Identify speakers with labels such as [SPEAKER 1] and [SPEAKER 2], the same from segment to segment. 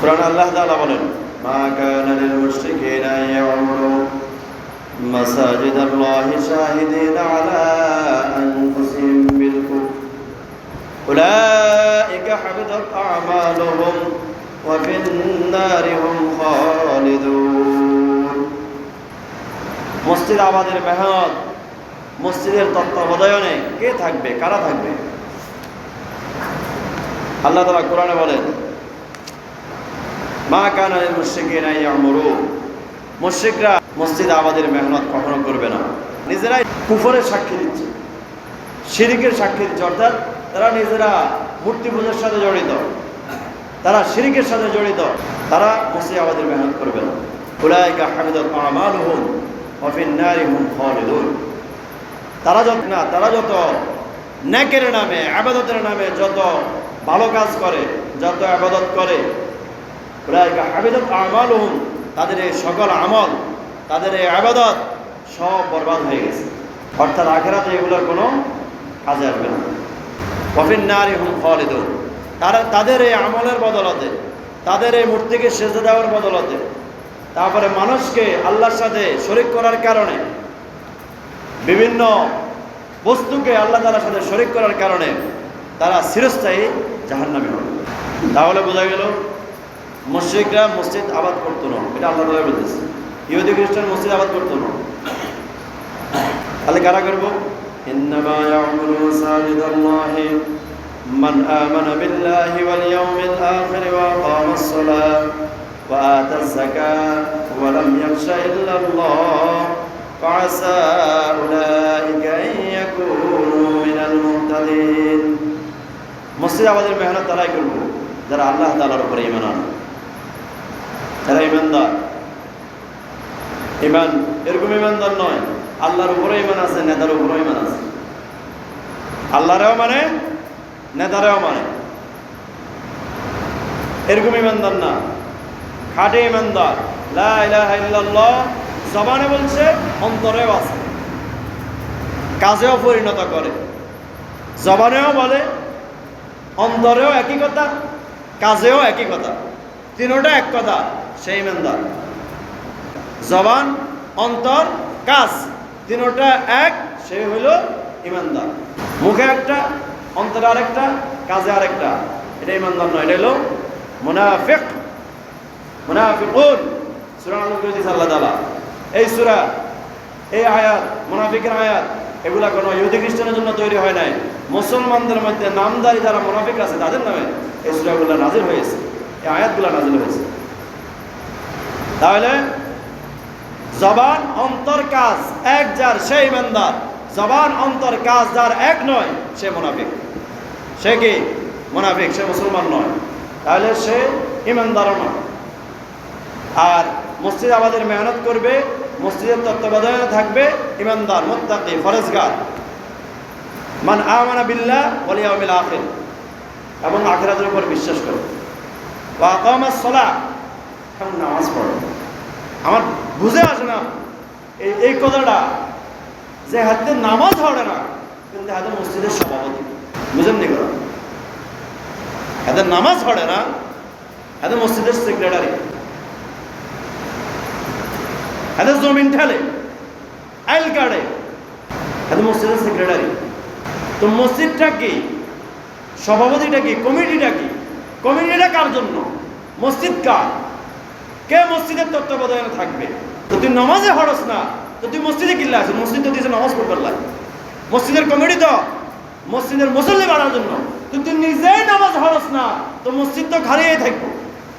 [SPEAKER 1] কোরআন আল্লাহ তাআলা বলেন, মা কানা লিল মুশরিকিনা ইয়ামুরু মাসাজিদ আল্লাহি শাহিদিন আলা আনফুসিহিম বিল কুফর উলাইকা হাবিদাত আমালুহুম ওয়া ফিন নারি হুম খালিদুন। মসজিদ আবাদের মেহনত, মসজিদের তত্ত্বাবধায়নে কে থাকবে, কারা থাকবে? আল্লাহ তাআলা কোরআনে বলেন মা কানালের মুশ্রিকের আমরু মুশ্রিকরা মসজিদ আমাদের মেহনত কখনো করবে না। নিজেরাই কুফরের সাক্ষী দিচ্ছে। শিরিকের সাক্ষী দিচ্ছে। অর্থাৎ তারা নিজেরা মূর্তি পূজার সাথে জড়িত। তারা শিরিকের সাথে জড়িত। তারা মসজিদ আমাদের মেহনত করবে না। উলাইকা হামিদুল আমাল হুম অফিন নারী হুম খালিদুন। তারা যত না, তারা যত নেকের নামে, আবাদতের নামে যত ভালো কাজ করে, যত আবাদত করে উলাইকা আমাল তাদের এই সকল আমল, তাদের এই আবাদত সব বরবাদ হয়ে গেছে। অর্থাৎ আখেরাতে এগুলোর কোনো কাজে আসবে না। কফিন নারী হুম খালিদুন। তারা তাদের এই আমলের বদলতে, তাদের এই মূর্তিকে সেজে দেওয়ার বদলতে, তারপরে মানুষকে আল্লাহর সাথে শরিক করার কারণে, বিভিন্ন বস্তুকে আল্লাহ তালার সাথে শরিক করার কারণে তারা চিরস্থায়ী জাহান্নামী হবে। তাহলে বোঝা গেল মসজিদরা মসজিদ আবাদ করতো না এটা আল্লাহ তালা বলতেছে ইহুদি খ্রিস্টান মসজিদ আবাদ করতো না তাহলে কারা করবো إنما يعمل مساجد الله من آمن بالله واليوم الآخر وأقام الصلاة وآتى الزكاة ولم يخش إلا الله فعسى أولئك أن يكونوا من المهتدين মসজিদ আমাদের মেহনত তারাই করব যারা আল্লাহ তালার উপরে ইমান আনে যারা ইমানদার ইমান এরকম ইমানদার নয়। আল্লাহর উপরে ইমান আছে, নেতার উপরে ইমান আছে। আল্লাহরেও মানে নেতারেও মানে। এরকম ইমানদার না। খাটে ইমানদার জবানে বলছে, অন্তরেও আছে। কাজেও পরিণত করে। জবানেও বলে, অন্তরেও একই কথা, কাজেও একই কথা। তিনোটা এক কথা। সেই ইমানদার জবান, অন্তর, কাজ, তিনোটা এক সে হইল ইমানদার। মুখে একটা, অন্তরে আরেকটা, কাজে আরেকটা। এটা ইমানদার নয়, এটা হলো মুনাফিক। মুনাফিকুন। সূরা আল দিয়েছে আল্লাহ তাআলা। এই সূরা, এই আয়াত, মুনাফিকের আয়াত, এগুলা কোনো ইহুদি খ্রিস্টানের জন্য তৈরি হয় নাই। মুসলমানদের মধ্যে নামদারি যারা মুনাফিক আছে, তাদের নামে এই সূরাগুলো নাজিল হয়েছে। এই আয়াতগুলো নাজিল হয়েছে। তাহলে জবান অন্তর কাজ, এক যার সে ইমানদার জবান অন্তর কাজ যার এক নয়, সে মোনাফিক। সে কি? মোনাফিক, সে মুসলমান নয়। তাহলে সে ইমানদারও নয়। আর মসজিদ আমাদের মেহনত করবে, মসজিদের তত্ত্বাবধানে থাকবে, ইমানদার, মোত্তাকি, ফরেজগার। মান আমানা ওয়াল ইয়াউমিল আখির। এবং আখিরাতের উপর বিশ্বাস করে ওয়া আকামাস সালাহ। এবং নামাজ পড়ে? আমার বুঝে আসে না। এই এই কথাটা যে হাতে নামাজ পড়ে না, কিন্তু হাতে মসজিদের সভাপতি। বুঝেন নি কথা? হাতে নামাজ পড়ে না, হাতে মসজিদের সেক্রেটারি হাতে জমিন ঠেলে, আইল কাটে হাতে মসজিদের সেক্রেটারি তো মসজিদটা কি? সভাপতিটা কি? কমিটিটা কি? কমিটিটা কার জন্য? মসজিদ কার? কে মসজিদের তত্ত্বাবধানে থাকবে? তো তুই নামাজে হরস না, তো তুই মসজিদে কিল্লা আছে মসজিদ তো দিয়েছে নামাজ পড়বার লাগে। মসজিদের কমিটি তো, মসজিদের মুসল্লি বাড়ার জন্য। তো তুই নিজেই নামাজ হরস না, তো মসজিদ তো খালিই থাকব।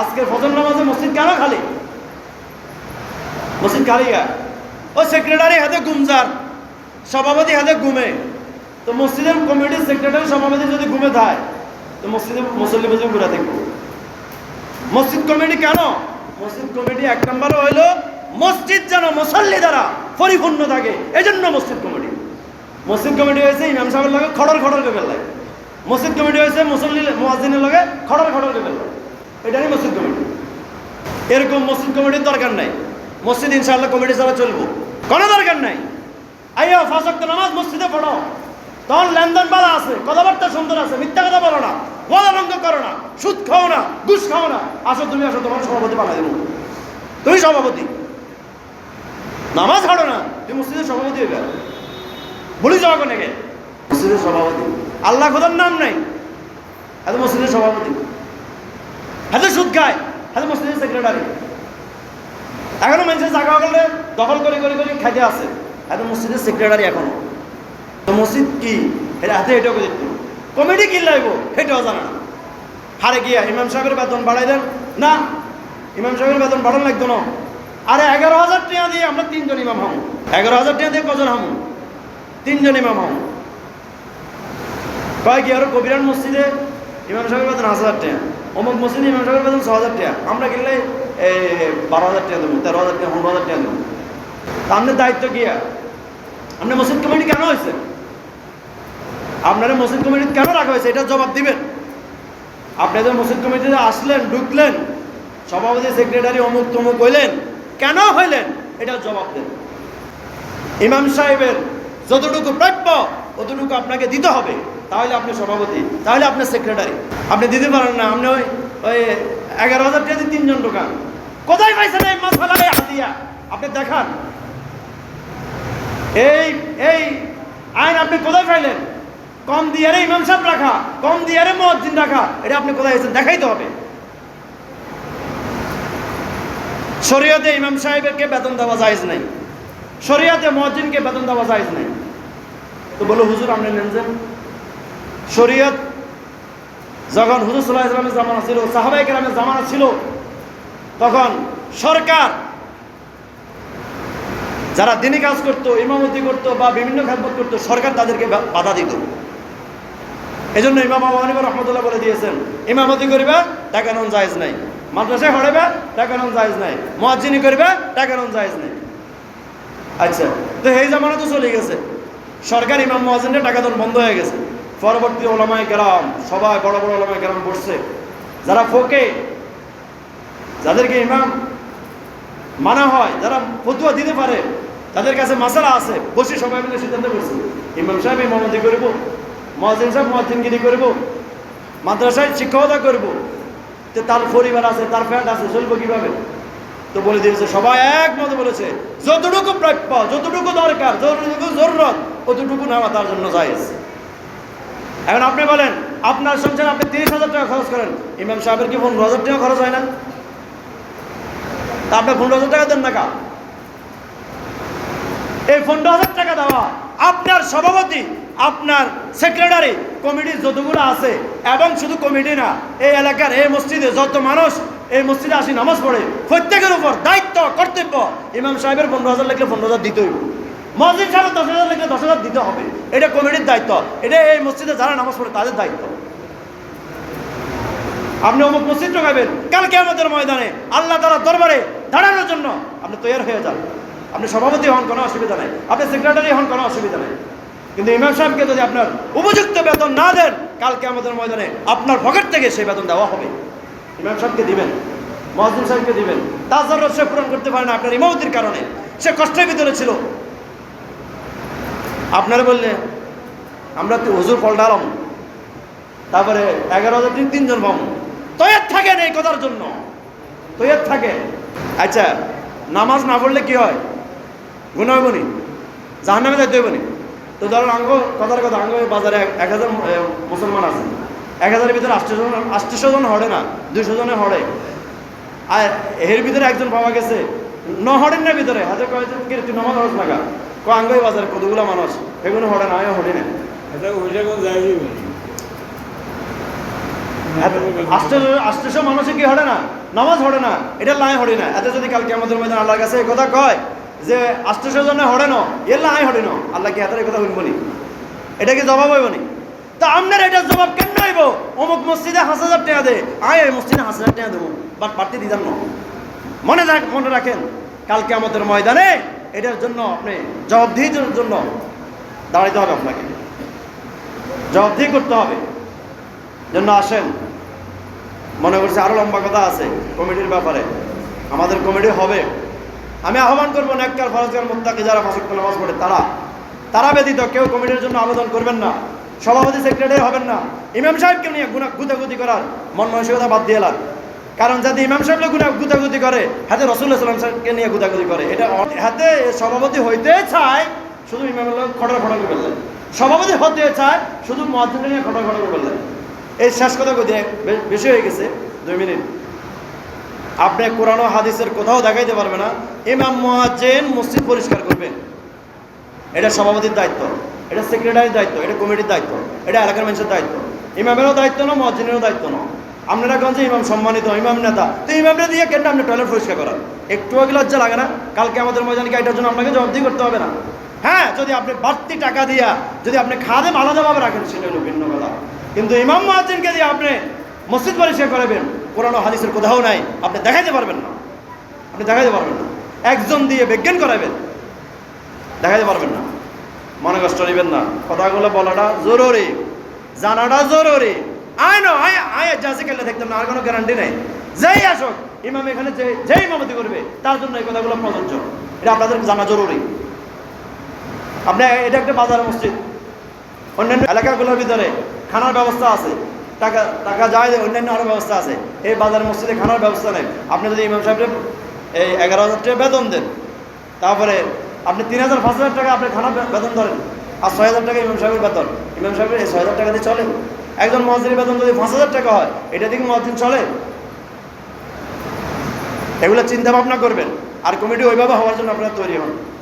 [SPEAKER 1] আজকের ফজর নামাজে মসজিদ কেন খালি? মসজিদ খালি ও সেক্রেটারি হাতে গুমজার, সভাপতি হাতে ঘুমে তো মসজিদের কমিটির সেক্রেটারি, সভাপতি যদি ঘুমে থাকে তো মসজিদে মুসল্লি বসে ঘুরে থাকব। মসজিদ কমিটি কেন? মসজিদ কমিটি এক নম্বরও হইল, মসজিদ যেন মুসল্লি দ্বারা পরিপূর্ণ থাকে। এই জন্য মসজিদ কমিটি। মসজিদ কমিটি হয়েছে ইমাম সাহেবের লগে খড়র খড়র করে লাগে মসজিদ কমিটি হয়েছে মুসল্লি মুয়াজ্জিনের লগে খড়র খড়র করে লাগে এটাই মসজিদ কমিটি। এরকম মসজিদ কমিটির দরকার নাই। মসজিদ ইনশাআল্লাহ কমিটি ছাড়া চলবো। কোনো দরকার নাই। আইয়া ফাঁসক্ত নামাজ মসজিদে পড়ো। তখন লেনদেন ভালো আছে, কথাবার্তা সুন্দর আছে, মিথ্যা কথা বলো না। ওয়াদা ভঙ্গ করো না, সুদ খাও না, ঘুষ খাও না। আসো তুমি, আসো তোমার সভাপতি বানাই দেবো। তুমি সভাপতি। নামাজ হারো না, তুমি মসজিদের সভাপতি হইবে বলি যাওয়া গে মসজিদের সভাপতি। আল্লাহ খোদার নাম নাই। এত মসজিদের সভাপতি। হাতে সুদ খায় হাতে মসজিদের সেক্রেটারি এখনও মানুষের জায়গা করলে দখল করে করে করে খাইতে আছে এত মসজিদের সেক্রেটারি এখনও। তো মসজিদ কি? হাতে এটাও করে কমিটি কি লাগবো সেটাও জানা না হারে গিয়া ইমাম সাহেবের বেতন বাড়াই দেন। না, ইমাম সাহেবের বেতন বাড়ানো লাগতো না। আরে এগারো হাজার টাকা দিয়ে আমরা তিনজন ইমাম হম। এগারো হাজার টাকা দিয়ে কজন হম? তিনজন ইমাম হম। কয় কি আরও কবিরান মসজিদে ইমাম সাহেবের বেতন হাজার টাকা? অমুক মসজিদে ইমাম সাহেবের বেতন ছ হাজার টাকা। আমরা কিনলে বারো হাজার টাকা দেবো, তেরো হাজার টাকা, পনেরো হাজার টাকা দেবো। আপনার দায়িত্ব কি? আর আপনার মসজিদ কমিটি কেন হয়েছে? আপনারা মসজিদ কমিটি কেন রাখা হয়েছে? এটা জবাব দিবেন। আপনাদের মসজিদ কমিটিতে আসলেন, ঢুকলেন, সভাপতি, সেক্রেটারি, অমুক তমুক হইলেন। কেন হইলেন? এটা জবাব দেন। ইমাম সাহেবের যতটুকু প্রাপ্য ততটুকু আপনাকে দিতে হবে। তাহলে আপনি সভাপতি, তাহলে আপনার সেক্রেটারি। আপনি দিতে পারেন না, আপনি ওই ওই এগারো হাজার টাকা তিনজন ঢোকান। কোথায় পাইছেন এই এই হাতিয়া? আপনি দেখান। এই এই আইন আপনি কোথায় পাইলেন? কম দিয়ারে ইমাম সাহেব রাখা, কম দিয়ারে মসজিদ রাখা, এটা আপনি কোথায় এসেছেন দেখাইতে হবে। শরীয়তে ইমাম সাহেবেরকে বেতন দেওয়া জায়েজ নাই। শরীয়তে মসজিদকে বেতন দেওয়া জায়েজ নাই। তো বলো, হুজুর, আপনি নেন যে। শরীয়ত যখন হুজুর সাল্লাহ ইসলামের জামানা ছিল সাহাবাই কেরামের জামানা ছিল, তখন সরকার যারা দিনী কাজ করতো, ইমামতি করতো বা বিভিন্ন খাদমত করতো, সরকার তাদেরকে বাধা দিত। এই জন্য ইমাম আবু রহমতুল্লাহ বলে দিয়েছেন, ইমামতি করিবা, টাকা নন জায়েজ নাই। মাদ্রাসায় হড়াইবা টাকা নন জায়েজ নাই। মহাজিনী করিবা, টাকা নন জায়েজ নাই। আচ্ছা তো এই জামানা তো চলে গেছে। সরকার ইমাম মহাজিনের টাকা দন বন্ধ হয়ে গেছে। পরবর্তী ওলামায় কেরাম, সবাই বড় বড় ওলামায় কেরাম পড়ছে। যারা ফোকে যাদেরকে ইমাম মানা হয়, যারা ফতুয়া দিতে পারে, তাদের কাছে মাসালা আছে। বসে সবাই মিলে সিদ্ধান্ত করছে। ইমাম সাহেব ইমামতি করব। মহাজিন সাহেব, মহাজিনগিরি করব। মাদ্রাসায় শিক্ষকতা করব। তো তার পরিবার আছে, তার ফ্যাট আছে, চলবো কীভাবে? তো বলে দিয়েছে, সবাই একমত বলেছে, যতটুকু প্রাপ্য, যতটুকু দরকার, যতটুকু জরুরত, অতটুকু নেওয়া তার জন্য জায়েজ। এখন আপনি বলেন, আপনার সংসার আপনি তিরিশ হাজার টাকা খরচ করেন, ইমাম সাহেবের কি পনেরো হাজার টাকা খরচ হয় না? তা আপনি পনেরো হাজার টাকা দেন না কা? এই পনেরো হাজার টাকা দেওয়া আপনার সভাপতি, আপনার সেক্রেটারি কমিটির যতগুলো আছে, এবং শুধু কমিটি না, এই এলাকার এই মসজিদে যত মানুষ, এই মসজিদে আসি নামাজ পড়ে, প্রত্যেকের উপর দায়িত্ব, কর্তব্য, ইমাম সাহেবের পনেরো হাজার লাগলে পনেরো হাজার দিতেই মসজিদ সাহেবের দশ হাজার লাগলে দশ হাজার দিতে হবে। এটা কমিটির দায়িত্ব। এটা এই মসজিদে যারা নামাজ পড়ে, তাদের দায়িত্ব। আপনি অমুক মসজিদ ঢোকাবেন কালকে আমাদের ময়দানে আল্লাহ তারা দরবারে দাঁড়ানোর জন্য আপনি তৈরি হয়ে যান। আপনি সভাপতি হন, কোনো অসুবিধা নেই। আপনি সেক্রেটারি হন, কোনো অসুবিধা নেই। কিন্তু ইমাম সাহেবকে যদি আপনার উপযুক্ত বেতন না দেন, কালকে আমাদের ময়দানে আপনার পকেট থেকে সেই বেতন দেওয়া হবে। ইমাম সাহেবকে দিবেন মহাজিন সাহেবকে দিবেন। জন্য সে পূরণ করতে পারে না আপনার ইমামতির কারণে। সে কষ্টের ভিতরে ছিল। আপনারা বললে, আমরা তো হুজুর ফল ডালাম তারপরে এগারো হাজার দিন তিনজন পাবো। তৈয়ার থাকেন এই কথার জন্য। তৈয়ার থাকে আচ্ছা নামাজ না পড়লে কি হয়? গুণ হইব নি জাহান নামে যাইতে হইব নি। তো ধরুন আঙ্গ কথার কথা আঙ্গ বাজারে এক- হাজার মুসলমান আছে। এক হাজারের ভিতরে আটশো জন আটশো জন হড়ে না দুইশো জনে হড়ে। আর এর ভিতরে একজন পাওয়া গেছে ন হড়েন না ভিতরে। হাতে কয়েকজন কি তুই নমাজ হরস লাগা ক আঙ্গই বাজারে কতগুলো মানুষ? এগুলো হড়ে না হড়ি না। আষ্টশো মানুষে কি হরে না? নামাজ হরে না এটা লাই হরে না। এতে যদি কালকে আমাদের মধ্যে আল্লাহর কাছে কথা কয় যে আষ্টশো জনে হরে ন এর লাই হরে ন আল্লাহ কি এত কথা শুনবনি এটা কি জবাব হইব নি? তা আপনার এটা জবাব কেন হইব? অমুক মসজিদে হাজার হাজার টাকা দে, আয় মসজিদে হাজার হাজার টাকা দেবো, বাট পার্টি দিতাম না। মনে রাখ, মনে রাখেন কালকে আমাদের ময়দানে এটার জন্য আপনি জবাবদিহির জন্য দাঁড়াইতে হবে আপনাকে। জবাবদিহি করতে হবে। জন্য আসেন, মনে করছে আরও লম্বা কথা আছে কমিটির ব্যাপারে। আমাদের কমিটি হবে আমি আহ্বান করব নেককার ফরজকার মুত্তাকি যারা ফাঁসক নামাজ পড়ে, তারা। তারা ব্যতীত কেউ কমিটির জন্য আবেদন করবেন না। সভাপতি সেক্রেটারি হবেন না। ইমাম সাহেবকে নিয়ে গুণা গুতাগুতি করার মন মানসিকতা বাদ দিয়ে এলাম কারণ যাতে ইমাম সাহেব গুণা গুতাগুতি করে, হাতে রসুল্লাহ সাল্লাম সাহেবকে নিয়ে গুতাগুতি করে। এটা হাতে সভাপতি হইতে চায়, শুধু ইমাম খটর খটর করে ফেললেন সভাপতি হতে চায়, শুধু মহাজনকে নিয়ে খটর খটর করে ফেললেন এই শেষ কথা বেশি হয়ে গেছে। দুই মিনিট। আপনি কোরআন হাদিসের কোথাও দেখাইতে পারবে না। ইমাম মুয়াজ্জিন মসজিদ পরিষ্কার করবে। এটা সভাপতির দায়িত্ব। এটা সেক্রেটারির দায়িত্ব। এটা কমিটির দায়িত্ব। এটা এলাকার মানুষের দায়িত্ব। ইমামেরও দায়িত্ব না মসজিদেরও দায়িত্ব না। আপনারা কোন যে ইমাম সম্মানিত, ইমাম নেতা, তো ইমামরা দিয়ে কেন আপনি টয়লেট পরিষ্কার করার একটু আগে লজ্জা লাগে না? কালকে আমাদের ময়দানকে এটার জন্য আপনাকে জবাবদি করতে হবে না? হ্যাঁ যদি আপনি বাড়তি টাকা দিয়া, যদি আপনি খাদেম আলাদাভাবে রাখেন, সেটা হলো ভিন্ন কথা। কিন্তু ইমাম মহাজিনকে দিয়ে আপনি মসজিদ পরিষ্কার করাবেন। ও হাদিসের কোথাও নাই। আপনি দেখাইতে পারবেন না। আপনি দেখাইতে পারবেন না। একজন দিয়ে বিজ্ঞান করাবেন দেখাইতে পারবেন না। মনে কষ্ট নেবেন না। কথাগুলো বলাটা জরুরি, জানাটা জরুরি। আয় না, আয় আয় যাচ্ছে খেলে দেখতাম না, আর কোনো গ্যারান্টি নেই। যেই আসুক, ইমাম এখানে যে, যেই ইমামতি করবে, তার জন্য এই কথাগুলো প্রযোজ্য। এটা আপনাদের জানা জরুরি। আপনি, এটা একটা বাজার মসজিদ। অন্যান্য এলাকাগুলোর ভিতরে খানার ব্যবস্থা আছে। টাকা টাকা যায় অন্যান্য আরও ব্যবস্থা আছে। এই বাজার মসজিদে খানার ব্যবস্থা নেই আপনি যদি ইমাম সাহেবকে এই এগারো হাজার টাকা বেতন দেন, তারপরে আপনি তিন হাজার, পাঁচ হাজার টাকা আপনি খানা বে- বেতন ধরেন, আর ছয় হাজার টাকা ইমাম সাহেবের বেতন। ইমাম সাহেবের এই ছয় হাজার টাকা দিয়ে চলে একজন মসজিদের বেতন যদি পাঁচ হাজার টাকা হয়, এটা থেকে মসজিদ চলে। এগুলো চিন্তা ভাবনা করবেন। আর কমিটি ওইভাবে হওয়ার জন্য আপনারা তৈরি হন।